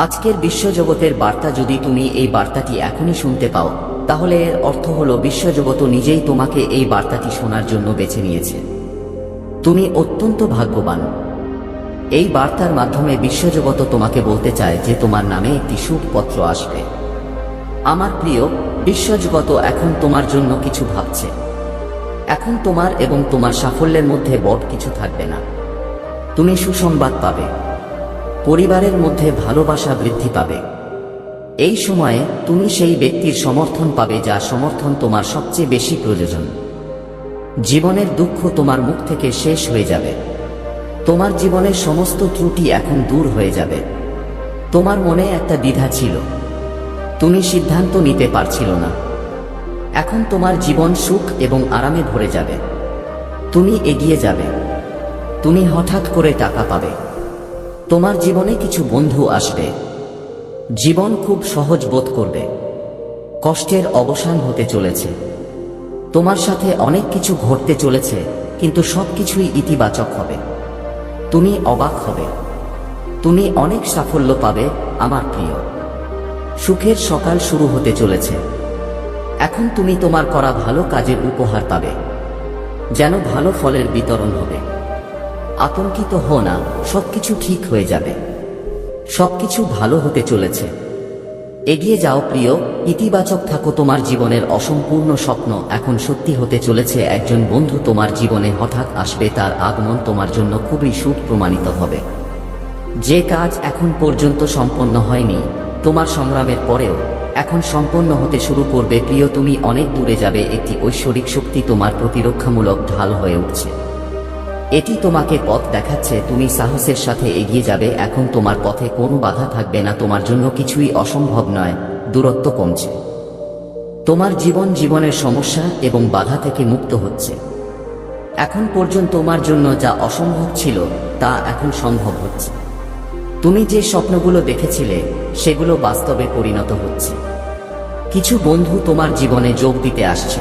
আজকের বিশ্বজগতের বার্তা যদি তুমি এই বার্তাটি এখনই শুনতে পাও, তাহলে এর অর্থ হলো বিশ্বজগত নিজেই তোমাকে এই বার্তাটি শোনার জন্য বেছে নিয়েছে। তুমি অত্যন্ত ভাগ্যবান। এই বার্তার মাধ্যমে বিশ্বজগত তোমাকে বলতে চায় যে তোমার নামে একটি সুখপত্র আসবে। আমার প্রিয় বিশ্বজগত এখন তোমার জন্য কিছু ভাবছে। এখন তোমার এবং তোমার সাফল্যের মধ্যে বট কিছু থাকবে না। তুমি সুসংবাদ পাবে। পরিবারের মধ্যে ভালোবাসা বৃদ্ধি পাবে। এই সময়ে তুমি সেই ব্যক্তির সমর্থন পাবে যা সমর্থন তোমার সবচেয়ে বেশি প্রয়োজন। জীবনের দুঃখ তোমার মুখ থেকে শেষ হয়ে যাবে। তোমার জীবনের সমস্ত ত্রুটি এখন দূর হয়ে যাবে। তোমার মনে একটা দ্বিধা ছিল। তুমি সিদ্ধান্ত নিতে পারছিল না। এখন তোমার জীবন সুখ এবং আরামে ভরে যাবে। তুমি এগিয়ে যাবে। তুমি হঠাৎ করে টাকা পাবে। তোমার জীবনে কিছু বন্ধু আসবে। জীবন খুব সহজ বোধ করবে। কষ্টের অবসান হতে চলেছে। তোমার সাথে অনেক কিছু ঘটতে চলেছে, কিন্তু সবকিছুই ইতিবাচক হবে। তুমি অবাক হবে। তুমি অনেক সাফল্য পাবে, আমার প্রিয়। সুখের সকাল শুরু হতে চলেছে। এখন তুমি তোমার করা ভালো কাজের উপহার পাবে। যেন ভালো ফলের বিতরণ হবে। আতঙ্কিত হো না, সবকিছু ঠিক হয়ে যাবে। সবকিছু ভালো হতে চলেছে। এগিয়ে যাও প্রিয়, ইতিবাচক থাকো তোমার জীবনের অসম্পূর্ণ স্বপ্ন। এখন সত্যি হতে চলেছে, একজন বন্ধু তোমার জীবনে হঠাৎ আসবে, তার আগমন তোমার জন্য খুবই সুখ প্রমাণিত হবে। যে কাজ এখন পর্যন্ত সম্পন্ন হয়নি, তোমার সংগ্রামের পরেও এখন সম্পন্ন হতে শুরু করবে। প্রিয়, তুমি অনেক দূরে যাবে, একটি ঐশ্বরিক শক্তি তোমার প্রতিরক্ষামূলক ঢাল হয়ে উঠছে। এটি তোমাকে পথ দেখাচ্ছে, তুমি সাহসের সাথে এগিয়ে যাবে, এখন তোমার পথে কোনো বাধা থাকবে না, তোমার জন্য কিছুই অসম্ভব নয়, দূরত্ব কমছে। তোমার জীবন জীবনের সমস্যা এবং বাধা থেকে মুক্ত হচ্ছে। এখন পর্যন্ত তোমার জন্য যা অসম্ভব ছিল, তা এখন সম্ভব হচ্ছে। তুমি যে স্বপ্নগুলো দেখেছিলে, সেগুলো বাস্তবে পরিণত হচ্ছে। কিছু বন্ধু তোমার জীবনে যোগ দিতে আসছে।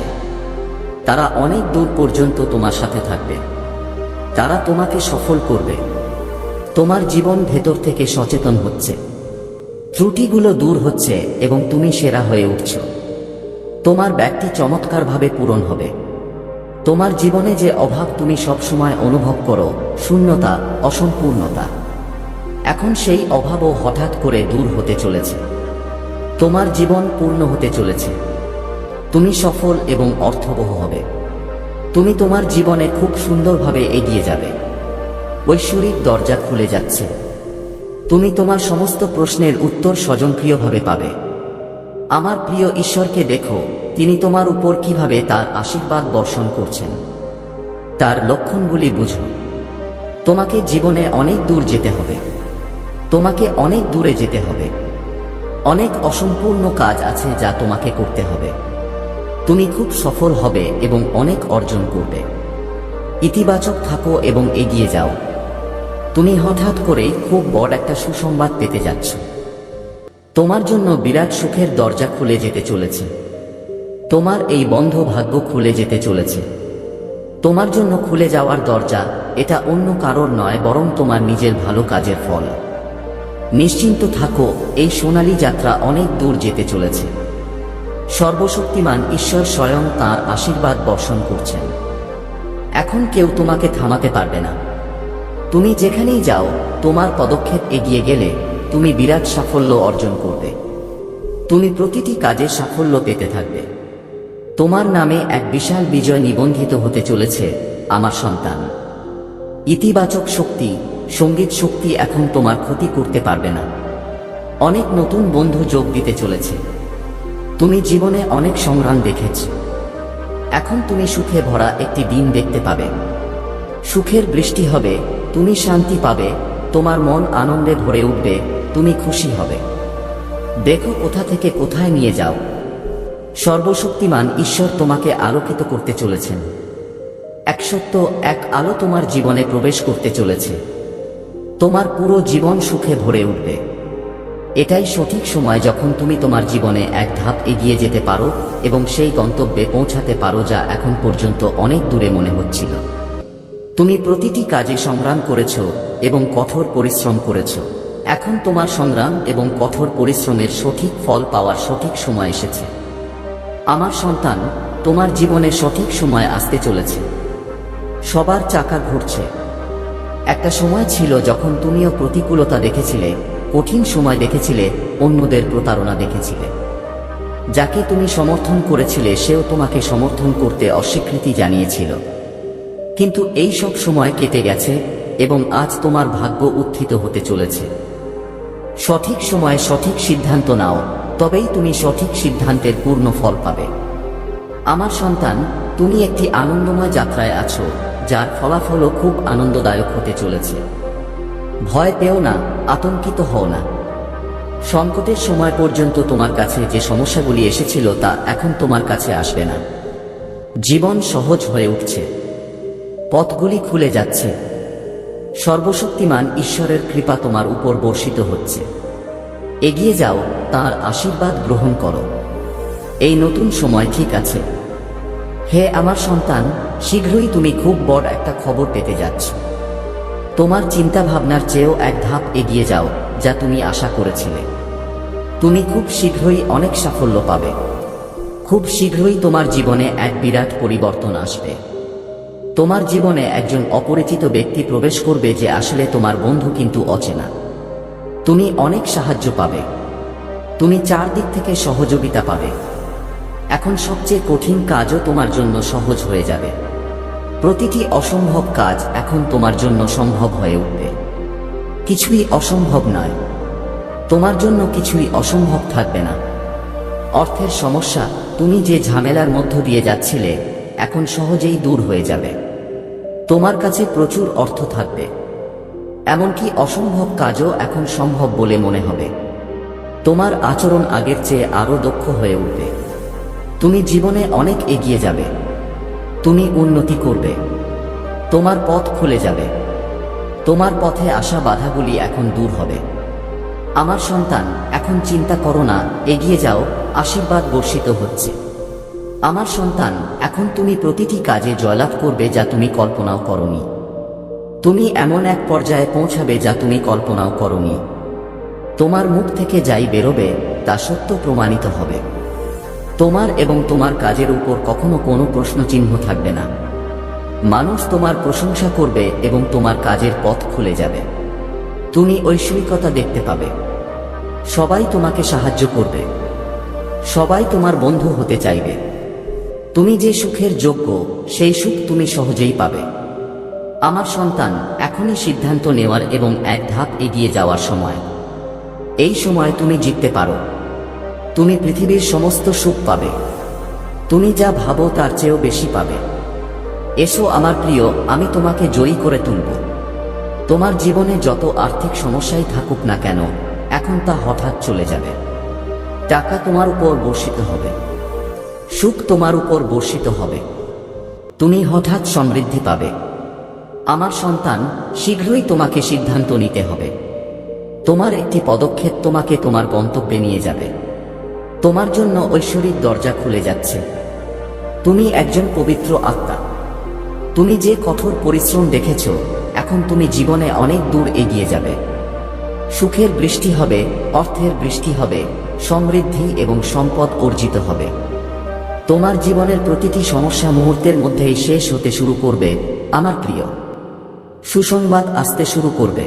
তারা অনেক দূর পর্যন্ত তোমার সাথে থাকবে। তারা তোমাকে সফল করবে। তোমার জীবন ভেতর থেকে সচেতন হচ্ছে। ত্রুটিগুলো দূর হচ্ছে এবং তুমি সেরা হয়ে উঠছ। তোমার ব্যক্তি চমৎকারভাবে পূরণ হবে। তোমার জীবনে যে অভাব তুমি সবসময় অনুভব করো, শূন্যতা, অসম্পূর্ণতা, এখন সেই অভাবও হঠাৎ করে দূর হতে চলেছে। তোমার জীবন পূর্ণ হতে চলেছে। তুমি সফল এবং অর্থবহ হবে। তুমি তোমার জীবনে খুব সুন্দরভাবে এগিয়ে যাবে। ঐশ্বরিক দরজা খুলে যাচ্ছে। তুমি তোমার সমস্ত প্রশ্নের উত্তর স্বজনপ্রিয়ভাবে পাবে। আমার প্রিয় ঈশ্বরকে দেখো, তিনি তোমার উপর কীভাবে তার আশীর্বাদ বর্ষণ করছেন। তার লক্ষণগুলি বুঝো। তোমাকে জীবনে অনেক দূর যেতে হবে। তোমাকে অনেক দূরে যেতে হবে। অনেক অসম্পূর্ণ কাজ আছে যা তোমাকে করতে হবে। তুমি খুব সফল হবে এবং অনেক অর্জন করবে। ইতিবাচক থাকো এবং এগিয়ে যাও। তুমি হঠাৎ করে খুব বড় একটা সুসংবাদ পেতে যাচ্ছ। তোমার জন্য বিরাট সুখের দরজা খুলে যেতে চলেছে। তোমার এই বন্ধ ভাগ্য খুলে যেতে চলেছে। তোমার জন্য খুলে যাওয়ার দরজা এটা অন্য কারোর নয়, বরং তোমার নিজের ভালো কাজের ফল। নিশ্চিন্ত থাকো, এই সোনালী যাত্রা অনেক দূর যেতে চলেছে। সর্বশক্তিমান ঈশ্বর স্বয়ং তাঁর আশীর্বাদ বর্ষণ করছেন। এখন কেউ তোমাকে থামাতে পারবে না। তুমি যেখানেই যাও, তোমার পদক্ষেপ এগিয়ে গেলে তুমি বিরাট সাফল্য অর্জন করবে। তুমি প্রতিটি কাজে সাফল্য পেতে থাকবে। তোমার নামে এক বিশাল বিজয় নিবন্ধিত হতে চলেছে আমার সন্তান। ইতিবাচক শক্তি, সংগীত শক্তি এখন তোমার ক্ষতি করতে পারবে না। অনেক নতুন বন্ধু যোগ দিতে চলেছে। তুমি জীবনে অনেক সংগ্রাম দেখেছ। এখন তুমি সুখে ভরা একটি দিন দেখতে পাবে। সুখের বৃষ্টি হবে, তুমি শান্তি পাবে, তোমার মন আনন্দে ভরে উঠবে, তুমি খুশি হবে। দেখো কোথা থেকে কোথায় নিয়ে যাও। সর্বশক্তিমান ঈশ্বর তোমাকে আলোকিত করতে চলেছেন। এক সত্য, এক আলো তোমার জীবনে প্রবেশ করতে চলেছে। তোমার পুরো জীবন সুখে ভরে উঠবে। এটাই সঠিক সময় যখন তুমি তোমার জীবনে এক ধাপ এগিয়ে যেতে পারো এবং সেই গন্তব্যে পৌঁছাতে পারো যা এখন পর্যন্ত অনেক দূরে মনে হচ্ছিল। তুমি প্রতিটি কাজে সংগ্রাম করেছ এবং কঠোর পরিশ্রম করেছ। এখন তোমার সংগ্রাম এবং কঠোর পরিশ্রমের সঠিক ফল পাওয়ার সঠিক সময় এসেছে। আমার সন্তান, তোমার জীবনে সঠিক সময় আসতে চলেছে। সবার চাকা ঘুরছে। একটা সময় ছিল যখন তুমিও প্রতিকূলতা দেখেছিলে কঠিন সময় দেখেছিলে, অন্যদের প্রতারণা দেখেছিলে। যাকে তুমি সমর্থন করেছিলে, সেও তোমাকে সমর্থন করতে অস্বীকৃতি জানিয়েছিল। কিন্তু এই সব সময় কেটে গেছে এবং আজ তোমার ভাগ্য উত্থিত হতে চলেছে। সঠিক সময়ে সঠিক সিদ্ধান্ত নাও, তবেই তুমি সঠিক সিদ্ধান্তের পূর্ণ ফল পাবে। আমার সন্তান, তুমি একটি আনন্দময় যাত্রায় আছো, যার ফলাফলও খুব আনন্দদায়ক হতে চলেছে। ভয় পেও না, আতঙ্কিত হও না। সংকটের সময় পর্যন্ত তোমার কাছে যে সমস্যাগুলি এসেছিল তা এখন তোমার কাছে আসবে না। জীবন সহজ হয়ে উঠছে। পথগুলি খুলে যাচ্ছে। সর্বশক্তিমান ঈশ্বরের কৃপা তোমার উপর বর্ষিত হচ্ছে। এগিয়ে যাও, তার আশীর্বাদ গ্রহণ করো। এই নতুন সময় ঠিক আছে। হে আমার সন্তান, শীঘ্রই তুমি খুব বড় একটা খবর পেতে যাচ্ছ। তোমার চিন্তা ভাবনার চেয়েও এক ধাপ এগিয়ে যাও, যা তুমি আশা করেছিলে। তুমি খুব শীঘ্রই অনেক সাফল্য পাবে। খুব শীঘ্রই তোমার জীবনে এক বিরাট পরিবর্তন আসবে। তোমার জীবনে একজন অপরিচিত ব্যক্তি প্রবেশ করবে যে আসলে তোমার বন্ধু কিন্তু অচেনা। তুমি অনেক সাহায্য পাবে। তুমি চারদিক থেকে সহযোগিতা পাবে। এখন সবচেয়ে কঠিন কাজও তোমার জন্য সহজ হয়ে যাবে। প্রতিটি অসম্ভব কাজ এখন তোমার জন্য সম্ভব হয়ে উঠবে। কিছুই অসম্ভব নয়। তোমার জন্য কিছুই অসম্ভব থাকবে না। অর্থের সমস্যা, তুমি যে ঝামেলার মধ্য দিয়ে যাচ্ছিলে, এখন সহজেই দূর হয়ে যাবে। তোমার কাছে প্রচুর অর্থ থাকবে। এমনকি অসম্ভব কাজও এখন সম্ভব বলে মনে হবে। তোমার আচরণ আগের চেয়ে আরও দক্ষ হয়ে উঠবে। তুমি জীবনে অনেক এগিয়ে যাবে। তুমি উন্নতি করবে। তোমার পথ খুলে যাবে। তোমার পথে আসা বাধাগুলি এখন দূর হবে। আমার সন্তান, এখন চিন্তা করো না, এগিয়ে যাও, আশীর্বাদ বর্ষিত হচ্ছে। আমার সন্তান, এখন তুমি প্রতিটি কাজে জয়লাভ করবে যা তুমি কল্পনাও করনি। তুমি এমন এক পর্যায়ে পৌঁছাবে যা তুমি কল্পনাও করনি। তোমার মুখ থেকে যাই বেরোবে, তা সত্য প্রমাণিত হবে। তোমার এবং তোমার কাজের উপর কখনো কোনো প্রশ্নচিহ্ন থাকবে না। মানুষ তোমার প্রশংসা করবে এবং তোমার কাজের পথ খুলে যাবে। তুমি ঐশ্বরিকতা দেখতে পাবে। সবাই তোমাকে সাহায্য করবে। সবাই তোমার বন্ধু হতে চাইবে। তুমি যে সুখের যোগ্য, সেই সুখ তুমি সহজেই পাবে। আমার সন্তান, এখনই সিদ্ধান্ত নেওয়ার এবং এক ধাপ এগিয়ে যাওয়ার সময়। এই সময় তুমি জিততে পারো। তুমি পৃথিবীর সমস্ত সুখ পাবে। তুমি যা ভাবো তার চেয়েও বেশি পাবে। এসো আমার প্রিয়, আমি তোমাকে জয়ী করে তুলব। তোমার জীবনে যত আর্থিক সমস্যাই থাকুক না কেন, এখন তা হঠাৎ চলে যাবে। টাকা তোমার উপর বর্ষিত হবে। সুখ তোমার উপর বর্ষিত হবে। তুমি হঠাৎ সমৃদ্ধি পাবে। আমার সন্তান, শীঘ্রই তোমাকে সিদ্ধান্ত নিতে হবে। তোমার একটি পদক্ষেপ তোমাকে তোমার গন্তব্যে নিয়ে যাবে। তোমার জন্য ঐশ্বরিক দরজা খুলে যাচ্ছে। তুমি একজন পবিত্র আত্মা। তুমি যে কঠোর পরিশ্রম দেখেছ, এখন তুমি জীবনে অনেক দূর এগিয়ে যাবে। সুখের বৃষ্টি হবে, অর্থের বৃষ্টি হবে, সমৃদ্ধি এবং সম্পদ অর্জিত হবে। তোমার জীবনের প্রতিটি সমস্যা মুহূর্তের মধ্যেই শেষ হতে শুরু করবে, আমার প্রিয়। সুসংবাদ আসতে শুরু করবে।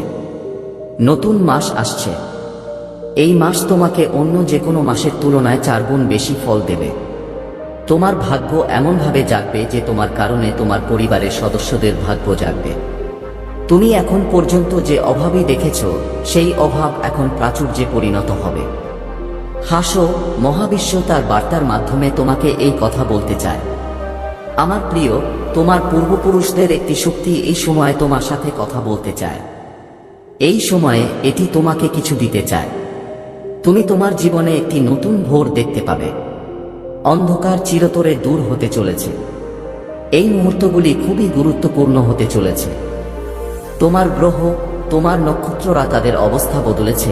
নতুন মাস আসছে। এই মাস তোমাকে অন্য যে কোনো মাসের তুলনায় চারগুণ বেশি ফল দেবে। তোমার ভাগ্য এমনভাবে জাগবে যে তোমার কারণে তোমার পরিবারের সদস্যদের ভাগ্য জাগবে। তুমি এখন পর্যন্ত যে অভাবই দেখেছ, সেই অভাব এখন প্রাচুর্যে পরিণত হবে। হাসো, মহাবিশ্ব তার বার্তার মাধ্যমে তোমাকে এই কথা বলতে চায়। আমার প্রিয়, তোমার পূর্বপুরুষদের একটি শক্তি এই সময়ে তোমার সাথে কথা বলতে চায়। এই সময়ে এটি তোমাকে কিছু দিতে চায়। তুমি তোমার জীবনে একটি নতুন ভোর দেখতে পাবে। অন্ধকার চিরতরে দূর হতে চলেছে। এই মুহূর্তগুলি খুবই গুরুত্বপূর্ণ হতে চলেছে। তোমার গ্রহ, তোমার নক্ষত্ররা তাদের অবস্থা বদলেছে।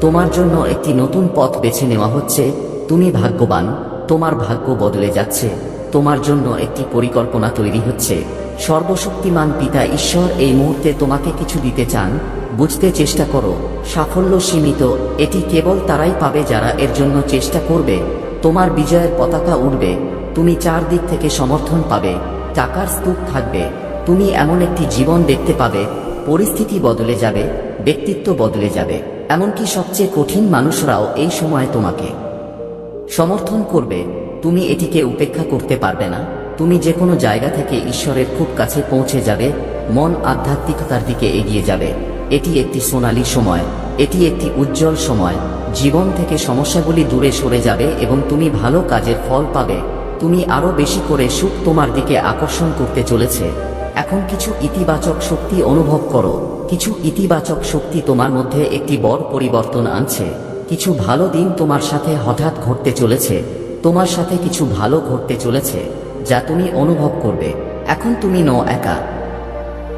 তোমার জন্য একটি নতুন পথ বেছে নেওয়া হচ্ছে। তুমি ভাগ্যবান, তোমার ভাগ্য বদলে যাচ্ছে। তোমার জন্য একটি পরিকল্পনা তৈরি হচ্ছে। সর্বশক্তিমান পিতা ঈশ্বর এই মুহূর্তে তোমাকে কিছু দিতে চান, বুঝতে চেষ্টা করো, সাফল্য সীমিত, এটি কেবল তারাই পাবে যারা এর জন্য চেষ্টা করবে, তোমার বিজয়ের পতাকা উড়বে, তুমি চারদিক থেকে সমর্থন পাবে, টাকার স্তূপ থাকবে, তুমি এমন একটি জীবন দেখতে পাবে, পরিস্থিতি বদলে যাবে, ব্যক্তিত্ব বদলে যাবে, এমনকি সবচেয়ে কঠিন মানুষরাও এই সময় তোমাকে সমর্থন করবে, তুমি এটিকে উপেক্ষা করতে পারবে না। তুমি যে কোনো জায়গা থেকে ঈশ্বরের খুব কাছে পৌঁছে যাবে, মন আধ্যাত্মিকতার দিকে এগিয়ে যাবে। এটি একটি সোনালী সময়, এটি একটি উজ্জ্বল সময়। জীবন থেকে সমস্যাগুলি দূরে সরে যাবে এবং তুমি ভালো কাজের ফল পাবে। তুমি আরও বেশি করে সুখ তোমার দিকে আকর্ষণ করতে চলেছে। এখন কিছু ইতিবাচক শক্তি অনুভব করো। কিছু ইতিবাচক শক্তি তোমার মধ্যে একটি বড় পরিবর্তন আনছে। কিছু ভালো দিন তোমার সাথে হঠাৎ ঘটতে চলেছে। তোমার সাথে কিছু ভালো ঘটতে চলেছে। যা তুমি অনুভব করবে। এখন তুমি ন একা।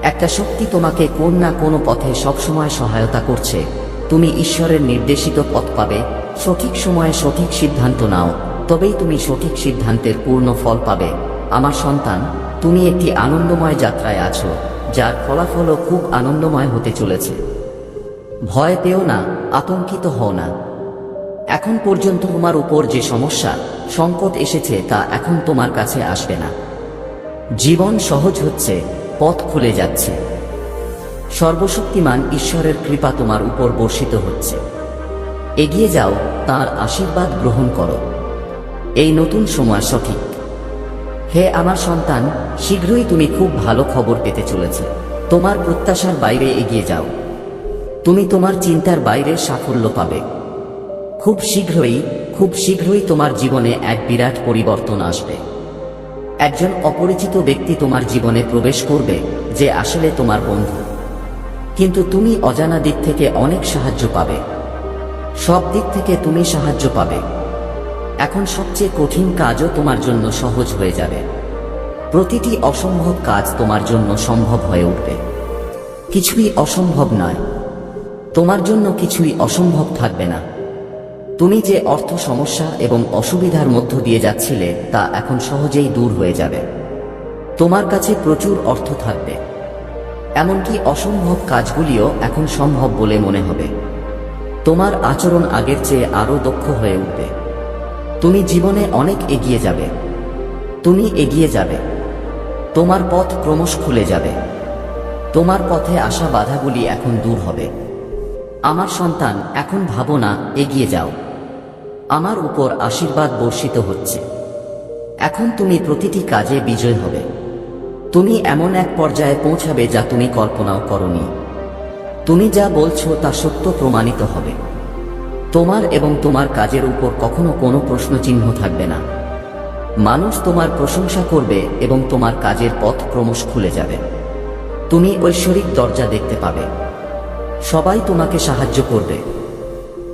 একটা শক্তি তোমাকে কোন না কোনো পথে সবসময় সহায়তা করছে। তুমি ঈশ্বরের নির্দেশিত পথ পাবে। সঠিক সময়ে সঠিক সিদ্ধান্ত নাও। তবেই তুমি সঠিক সিদ্ধান্তের পূর্ণ ফল পাবে। আমার সন্তান, তুমি একটি আনন্দময় যাত্রায় আছো, যার ফলাফলও খুব আনন্দময় হতে চলেছে। ভয় পেও না, আতঙ্কিত হও না। এখন পর্যন্ত তোমার উপর যে সমস্যা, সংকট এসেছে তা এখন তোমার কাছে আসবে না। জীবন সহজ হচ্ছে, পথ খুলে যাচ্ছে। সর্বশক্তিমান ঈশ্বরের কৃপা তোমার উপর বর্ষিত হচ্ছে। এগিয়ে যাও, তার আশীর্বাদ গ্রহণ করো। এই নতুন সময় সঠিক। হে আমার সন্তান, শীঘ্রই তুমি খুব ভালো খবর পেতে চলেছে। তোমার প্রত্যাশার বাইরে এগিয়ে যাও। তুমি তোমার চিন্তার বাইরে সাফল্য পাবে। খুব শীঘ্রই খুব শীঘ্রই তোমার জীবনে এক বিরাট পরিবর্তন আসবে। একজন অপরিচিত ব্যক্তি তোমার জীবনে প্রবেশ করবে, যে আসলে তোমার বন্ধু। কিন্তু তুমি অজানা দিক থেকে অনেক সাহায্য পাবে। সব দিক থেকে তুমি সাহায্য পাবে। এখন সবচেয়ে কঠিন কাজও তোমার জন্য সহজ হয়ে যাবে। প্রতিটি অসম্ভব কাজ তোমার জন্য সম্ভব হয়ে উঠবে। কিছুই অসম্ভব নয়। তোমার জন্য কিছুই অসম্ভব থাকবে না। তুমি যে অর্থ সমস্যা এবং অসুবিধার মধ্য দিয়ে যাচ্ছিলে তা এখন সহজেই দূর হয়ে যাবে। তোমার কাছে প্রচুর অর্থ থাকবে। এমনকি অসম্ভব কাজগুলিও এখন সম্ভব বলে মনে হবে। তোমার আচরণ আগের চেয়ে আরও দক্ষ হয়ে উঠবে। তুমি জীবনে অনেক এগিয়ে যাবে। তুমি এগিয়ে যাবে। তোমার পথ ক্রমশ খুলে যাবে। তোমার পথে আসা বাধাগুলি এখন দূর হবে। আমার সন্তান, এখন ভাবো না, এগিয়ে যাও। আমার উপর আশীর্বাদ বর্ষিত হচ্ছে। এখন তুমি প্রতিটি কাজে বিজয় হবে। তুমি এমন এক পর্যায়ে পৌঁছাবে যা তুমি কল্পনাও করনি। তুমি যা বলছো তা সত্য প্রমাণিত হবে। তোমার এবং তোমার কাজের উপর কখনো কোনো প্রশ্নচিহ্ন থাকবে না। মানুষ তোমার প্রশংসা করবে এবং তোমার কাজের পথ ক্রমশ খুলে যাবে। তুমি ঐশ্বরিক দরজা দেখতে পাবে। সবাই তোমাকে সাহায্য করবে।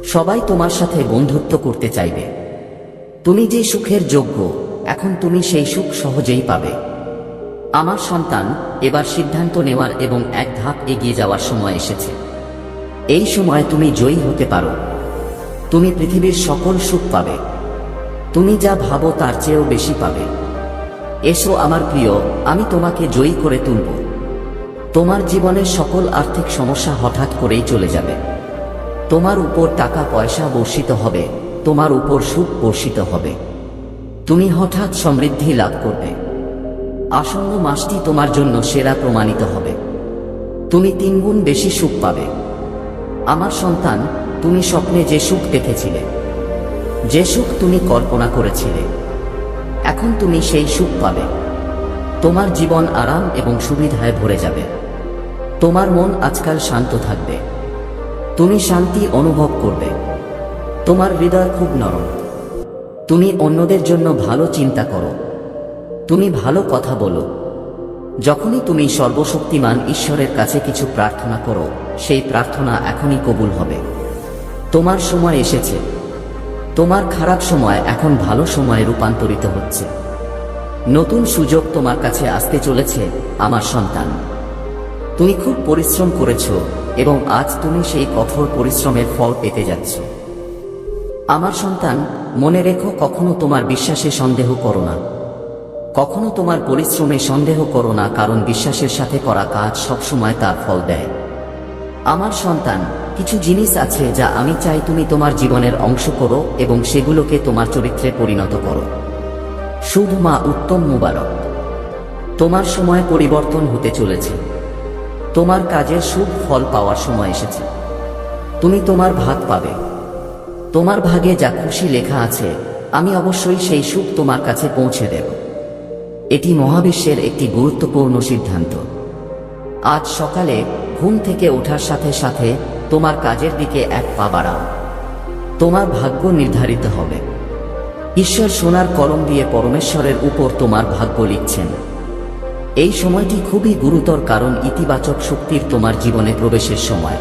সবাই তোমার সাথে বন্ধুত্ব করতে চাইবে। তুমি যে সুখের যোগ্য, এখন তুমি সেই সুখ সহজেই পাবে। আমার সন্তান, এবার সিদ্ধান্ত নেওয়ার এবং এক ধাপ এগিয়ে যাওয়ার সময় এসেছে। এই সময় তুমি জয়ী হতে পারো। তুমি পৃথিবীর সকল সুখ পাবে। তুমি যা ভাবো তার চেয়েও বেশি পাবে। এসো আমার প্রিয়, আমি তোমাকে জয়ী করে তুলব। তোমার জীবনের সকল আর্থিক সমস্যা হঠাৎ করেই চলে যাবে। তোমার উপর টাকা পয়সা বর্ষিত হবে, তোমার উপর সুখ বর্ষিত হবে। তুমি হঠাৎ সমৃদ্ধি লাভ করবে। আসন্ন মাসটি তোমার জন্য সেরা প্রমাণিত হবে। তুমি তিনগুণ বেশি সুখ পাবে। আমার সন্তান, তুমি স্বপ্নে যে সুখ দেখেছিলে, যে সুখ তুমি কল্পনা করেছিলে, এখন তুমি সেই সুখ পাবে। তোমার জীবন আরাম এবং সুবিধায় ভরে যাবে। তোমার মন আজকাল শান্ত থাকবে। তুমি শান্তি অনুভব করবে। তোমার হৃদয় খুব নরম। তুমি অন্যদের জন্য ভালো চিন্তা করো। তুমি ভালো কথা বলো। যখনই তুমি সর্বশক্তিমান ঈশ্বরের কাছে কিছু প্রার্থনা করো, সেই প্রার্থনা এখনই কবুল হবে। তোমার সময় এসেছে। তোমার খারাপ সময় এখন ভালো সময়ে রূপান্তরিত হচ্ছে। নতুন সুযোগ তোমার কাছে আসতে চলেছে, আমার সন্তান। তুমি খুব পরিশ্রম করেছ এবং আজ তুমি সেই কঠোর পরিশ্রমের ফল পেতে যাচ্ছ। আমার সন্তান, মনে রেখো কখনো তোমার বিশ্বাসে সন্দেহ করো না। কখনো তোমার পরিশ্রমে সন্দেহ করো না, কারণ বিশ্বাসের সাথে করা কাজ সবসময় তার ফল দেয়। আমার সন্তান, কিছু জিনিস আছে যা আমি চাই তুমি তোমার জীবনের অংশ করো এবং সেগুলোকে তোমার চরিত্রে পরিণত করো। শুভ মা উত্তম মুবারক। তোমার সময় পরিবর্তন হতে চলেছে। তোমার কাজের শুভ ফল পাওয়ার সময় এসেছে। তুমি তোমার ভাগ পাবে। তোমার ভাগে যা খুশি লেখা আছে, আমি অবশ্যই সেই সুখ তোমার কাছে পৌঁছে দেব। এটি মহাবিশ্বের একটি গুরুত্বপূর্ণ সিদ্ধান্ত। আজ সকালে ঘুম থেকে ওঠার সাথে সাথে তোমার কাজের দিকে এক পা বাড়াও। তোমার ভাগ্য নির্ধারিত হবে। ঈশ্বর সোনার কলম দিয়ে পরমেশ্বরের উপর তোমার ভাগ্য লিখছেন। এই সময়টি খুবই গুরুতর কারণ ইতিবাচক শক্তির তোমার জীবনে প্রবেশের সময়।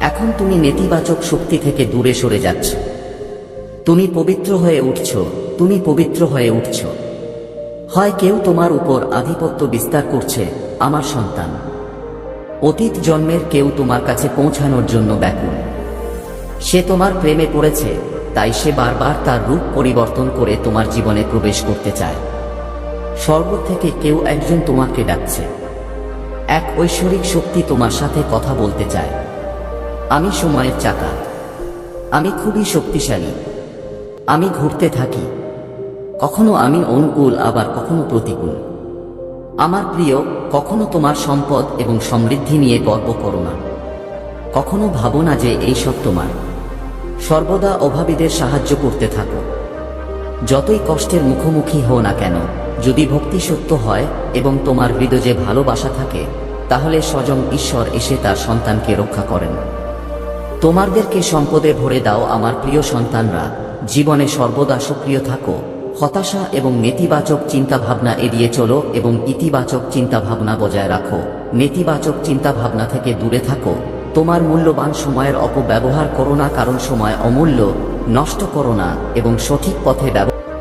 এখন তুমি নেতিবাচক শক্তি থেকে দূরে সরে যাচ্ছ। তুমি পবিত্র হয়ে উঠছ, তুমি পবিত্র হয়ে উঠছ। হয় কেউ তোমার উপর আধিপত্য বিস্তার করছে, আমার সন্তান। অতীত জন্মের কেউ তোমার কাছে পৌঁছানোর জন্য ব্যাকুল। সে তোমার প্রেমে পড়েছে, তাই সে বারবার তার রূপ পরিবর্তন করে তোমার জীবনে প্রবেশ করতে চায়। স্বর্গ থেকে কেউ একজন তোমাকে ডাকছে। এক ঐশ্বরিক শক্তি তোমার সাথে কথা বলতে চায়। আমি সময়ের চাকা। আমি খুবই শক্তিশালী। আমি ঘুরতে থাকি। কখনো আমি অনুকূল, আবার কখনো প্রতিকূল। আমার প্রিয়, কখনো তোমার সম্পদ এবং সমৃদ্ধি নিয়ে গর্ব করো না। কখনো ভাবো না যে এই সব তোমার। সর্বদা অভাবীদের সাহায্য করতে থাকো। যতই কষ্টের মুখোমুখি হও না কেন যদি ভক্তি সত্য হয় এবং তোমার হৃদয়ে ভালোবাসা থাকে, তাহলে স্বয়ং ঈশ্বর এসে তার সন্তানকে রক্ষা করেন। তোমাদেরকে সম্পদে ভরে দাও আমার প্রিয় সন্তানরা, জীবনে সর্বদা সক্রিয় থাকো, হতাশা এবং নেতিবাচক চিন্তাভাবনা এড়িয়ে চলো এবং ইতিবাচক চিন্তাভাবনা বজায় রাখো। নেতিবাচক চিন্তাভাবনা থেকে দূরে থাকো। তোমার মূল্যবান সময়ের অপব্যবহার করো না কারণ সময় অমূল্য, নষ্ট করো না এবং সঠিক পথে ব্যবহার